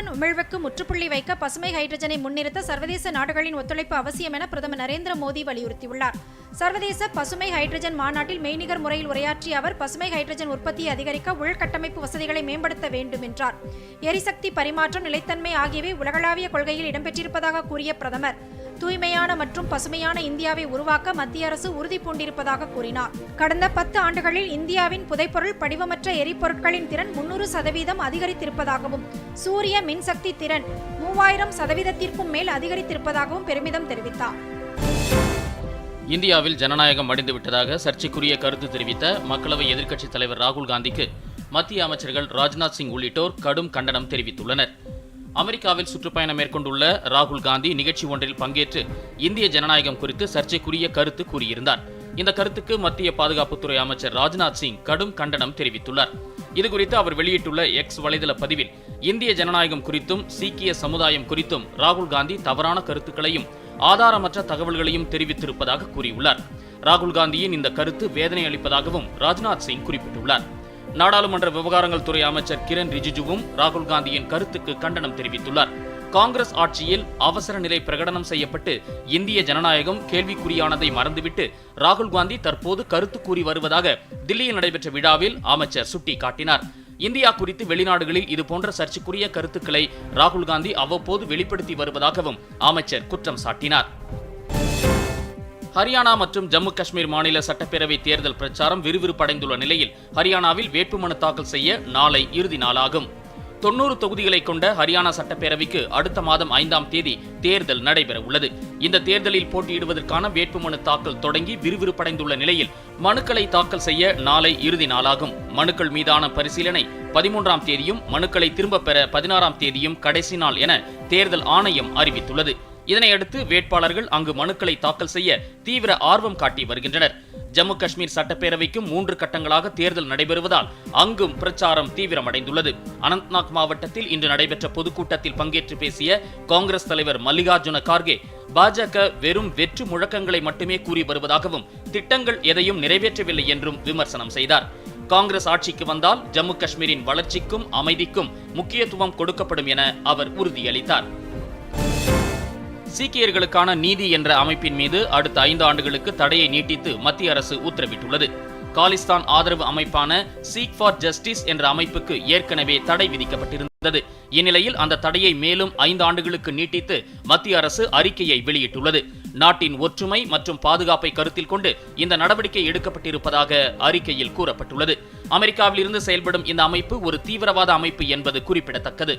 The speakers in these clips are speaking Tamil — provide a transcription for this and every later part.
கார்பன் உமிழ்வுக்கு முற்றுப்புள்ளி வைக்க பசுமை ஹைட்ரஜனை முன்னிறுத்த சர்வதேச நாடுகளின் ஒத்துழைப்பு அவசியம் என பிரதமர் நரேந்திர மோடி வலியுறுத்தியுள்ளார். சர்வதேச பசுமை ஹைட்ரஜன் மாநாட்டில் மெய்நிகர் முறையில் உரையாற்றிய அவர் பசுமை ஹைட்ரஜன் உற்பத்தியை அதிகரிக்க உள்கட்டமைப்பு வசதிகளை மேம்படுத்த வேண்டும் என்றார் எரிசக்தி பரிமாற்றம் நிலைத்தன்மை ஆகியவை உலகளாவிய கொள்கையில் இடம்பெற்றிருப்பதாக கூறிய பிரதமர் தூய்மையான மற்றும் பசுமையான இந்தியாவை உருவாக்க மத்திய அரசு உறுதி பூண்டிருப்பதாக கூறினார். கடந்த பத்து ஆண்டுகளில் இந்தியாவின் புதைப்பொருள் படிவமற்ற எரிபொருட்களின் திறன் முன்னூறு சதவீதம் அதிகரித்திருப்பதாகவும் சூரிய மின்சக்தி திறன் மூவாயிரம் சதவீதத்திற்கும் மேல் அதிகரித்திருப்பதாகவும் பெருமிதம் தெரிவித்தார். இந்தியாவில் ஜனநாயகம் அடைந்து விட்டதாக சர்ச்சைக்குரிய கருத்து தெரிவித்த மக்களவை எதிர்க்கட்சித் தலைவர் ராகுல் காந்திக்கு மத்திய அமைச்சர்கள் ராஜ்நாத் சிங் உள்ளிட்டோர் கடும் கண்டனம் தெரிவித்துள்ளனர். அமெரிக்காவில் சுற்றுப்பயணம் மேற்கொண்டுள்ள ராகுல் காந்தி நிகழ்ச்சி ஒன்றில் பங்கேற்று இந்திய ஜனநாயகம் குறித்து சர்ச்சைக்குரிய கருத்து கூறியிருந்தார். இந்த கருத்துக்கு மத்திய பாதுகாப்புத்துறை அமைச்சர் ராஜ்நாத் சிங் கடும் கண்டனம் தெரிவித்துள்ளார். இதுகுறித்து அவர் வெளியிட்டுள்ள எக்ஸ் வலைதள பதிவில் இந்திய ஜனநாயகம் குறித்தும் சீக்கிய சமுதாயம் குறித்தும் ராகுல் காந்தி தவறான கருத்துக்களையும் ஆதாரமற்ற தகவல்களையும் தெரிவித்திருப்பதாக கூறியுள்ளார். ராகுல் காந்தியின் இந்த கருத்து வேதனை அளிப்பதாகவும் ராஜ்நாத் சிங் குறிப்பிட்டுள்ளார். நாடாளுமன்ற விவகாரங்கள் துறை அமைச்சர் கிரண் ரிஜிஜுவும் ராகுல் காந்தியின் கருத்துக்கு கண்டனம் தெரிவித்துள்ளார். காங்கிரஸ் ஆட்சியில் அவசர நிலை பிரகடனம் செய்யப்பட்டு இந்திய ஜனநாயகம் கேள்விக்குறியானதை மறந்துவிட்டு ராகுல் காந்தி தற்போது கருத்து கூறி வருவதாக தில்லியில் நடைபெற்ற விழாவில் அமைச்சர் சுட்டிக்காட்டினார். இந்தியா குறித்து வெளிநாடுகளில் இதுபோன்ற சர்ச்சைக்குரிய கருத்துக்களை ராகுல் காந்தி அவ்வப்போது வெளிப்படுத்தி வருவதாகவும் அமைச்சர் குற்றம் சாட்டினார். ஹரியானா மற்றும் ஜம்மு காஷ்மீர் மாநில சட்டப்பேரவை தேர்தல் பிரச்சாரம் விறுவிறுப்படைந்துள்ள நிலையில் ஹரியானாவில் வேட்புமனு தாக்கல் செய்ய நாளை இறுதி நாளாகும். தொன்னூறு தொகுதிகளை கொண்ட ஹரியானா சட்டப்பேரவைக்கு அடுத்த மாதம் ஐந்தாம் தேதி தேர்தல் நடைபெற உள்ளது இந்த தேர்தலில் போட்டியிடுவதற்கான வேட்புமனு தாக்கல் தொடங்கி விறுவிறுப்படைந்துள்ள நிலையில் மனுக்களை தாக்கல் செய்ய நாளை இறுதி நாளாகும். மனுக்கள் மீதான பரிசீலனை பதிமூன்றாம் தேதியும் மனுக்களை திரும்பப் பெற பதினாறாம் தேதியும் கடைசி நாள் என தேர்தல் ஆணையம் அறிவித்துள்ளது. இதனையடுத்து வேட்பாளர்கள் அங்கு மனுக்களை தாக்கல் செய்ய தீவிர ஆர்வம் காட்டி வருகின்றனர். ஜம்மு காஷ்மீர் சட்டப்பேரவைக்கும் மூன்று கட்டங்களாக தேர்தல் நடைபெறுவதால் அங்கும் பிரச்சாரம் தீவிரமடைந்துள்ளது. அனந்த்நாக் மாவட்டத்தில் இன்று நடைபெற்ற பொதுக்கூட்டத்தில் பங்கேற்று பேசிய காங்கிரஸ் தலைவர் மல்லிகார்ஜுன கார்கே பாஜக வெறும் வெற்று முழக்கங்களை மட்டுமே கூறி வருவதாகவும் திட்டங்கள் எதையும் நிறைவேற்றவில்லை என்றும் விமர்சனம் செய்தார். காங்கிரஸ் ஆட்சிக்கு வந்தால் ஜம்மு காஷ்மீரின் வளர்ச்சிக்கும் அமைதிக்கும் முக்கியத்துவம் கொடுக்கப்படும் என அவர் உறுதியளித்தார். சீக்கியர்களுக்கான நீதி என்ற அமைப்பின் மீது அடுத்த ஐந்து ஆண்டுகளுக்கு தடையை நீட்டித்து மத்திய அரசு உத்தரவிட்டுள்ளது. காலிஸ்தான் ஆதரவு அமைப்பான சீக் ஃபார் ஜஸ்டிஸ் என்ற அமைப்புக்கு ஏற்கனவே தடை விதிக்கப்பட்டிருந்தது. இந்நிலையில் அந்த தடையை மேலும் ஐந்து ஆண்டுகளுக்கு நீட்டித்து மத்திய அரசு அறிக்கையை வெளியிட்டுள்ளது. நாட்டின் ஒற்றுமை மற்றும் பாதுகாப்பை கருத்தில் கொண்டு இந்த நடவடிக்கை எடுக்கப்பட்டிருப்பதாக அறிக்கையில் கூறப்பட்டுள்ளது. அமெரிக்காவிலிருந்து செயல்படும் இந்த அமைப்பு ஒரு தீவிரவாத அமைப்பு என்பது குறிப்பிடத்தக்கது.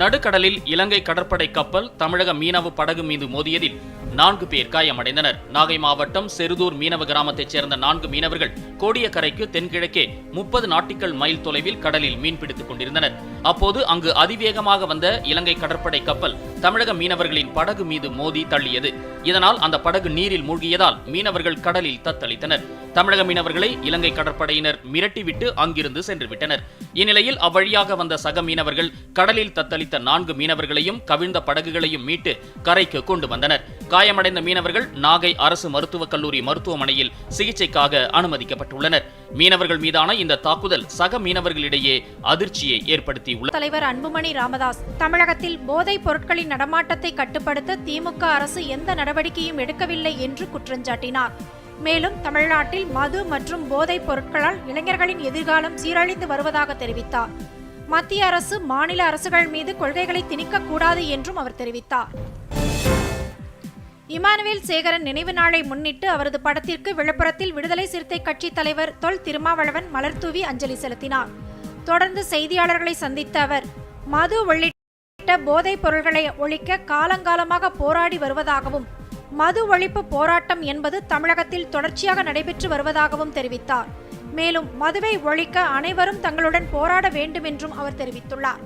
நடுக்கடலில் இலங்கை கடற்படை கப்பல் தமிழக மீனவ படகு மீது மோதியதில் நான்கு பேர் காயமடைந்தனர். நாகை மாவட்டம் செருதூர் மீனவ கிராமத்தைச் சேர்ந்த நான்கு மீனவர்கள் கோடியக்கரைக்கு தென்கிழக்கே முப்பது நாட்டிக்கல் மைல் தொலைவில் கடலில் மீன்பிடித்துக் கொண்டிருந்தனர். அப்போது அங்கு அதிவேகமாக வந்த இலங்கை கடற்படை கப்பல் தமிழக மீனவர்களின் படகு மீது மோதி தள்ளியது. இதனால் அந்த படகு நீரில் மூழ்கியதால் மீனவர்கள் கடலில் தத்தளித்தனர். தமிழக மீனவர்களை இலங்கை கடற்படையினர் மிரட்டிவிட்டு அங்கிருந்து சென்று விட்டனர் இந்நிலையில் அவ்வழியாக வந்த சக மீனவர்கள் கடலில் தத்தளித்த நான்கு மீனவர்களையும் கவிழ்ந்த படகுகளையும் மீட்டு கரைக்கு கொண்டு வந்தனர். காயமடைந்த மீனவர்கள் நாகை அரசு மருத்துவக் கல்லூரி மருத்துவமனையில் சிகிச்சைக்காக அனுமதிக்கப்பட்டுள்ளனர். மீனவர்கள் மீதான இந்த தாக்குதல் சக மீனவர்களிடையே அதிர்ச்சியை ஏற்படுத்தியுள்ளது. தலைவர் அன்புமணி ராமதாஸ் தமிழகத்தில் போதைப் பொருட்களின் நடமாட்டத்தை கட்டுப்படுத்த திமுக அரசு எந்த நடவடிக்கையும் எடுக்கவில்லை என்று குற்றஞ்சாட்டினார் மேலும் தமிழ்நாட்டில் மது மற்றும் போதைப் பொருட்களால் இளைஞர்களின் எதிர்காலம் சீரழிந்து வருவதாக தெரிவித்தார். மத்திய அரசு மாநில அரசுகள் மீது கொள்கைகளை திணிக்கக்கூடாது என்றும் அவர் தெரிவித்தார். இமானுவேல் சேகரன் நினைவு நாளை முன்னிட்டு அவரது படத்திற்கு விழுப்புரத்தில் விடுதலை சிறுத்தை கட்சி தலைவர் தொல் திருமாவளவன் மலர்தூவி அஞ்சலி செலுத்தினார். தொடர்ந்து செய்தியாளர்களை சந்தித்த அவர் மது உள்ளிட்ட போதைப் பொருள்களை ஒழிக்க காலங்காலமாக போராடி வருவதாகவும் மது ஒழிப்பு போராட்டம் என்பது தமிழகத்தில் தொடர்ச்சியாக நடைபெற்று வருவதாகவும் தெரிவித்தார். மேலும் மதுவை ஒழிக்க அனைவரும் தங்களுடன் போராட வேண்டும் என்றும் அவர் தெரிவித்துள்ளார்.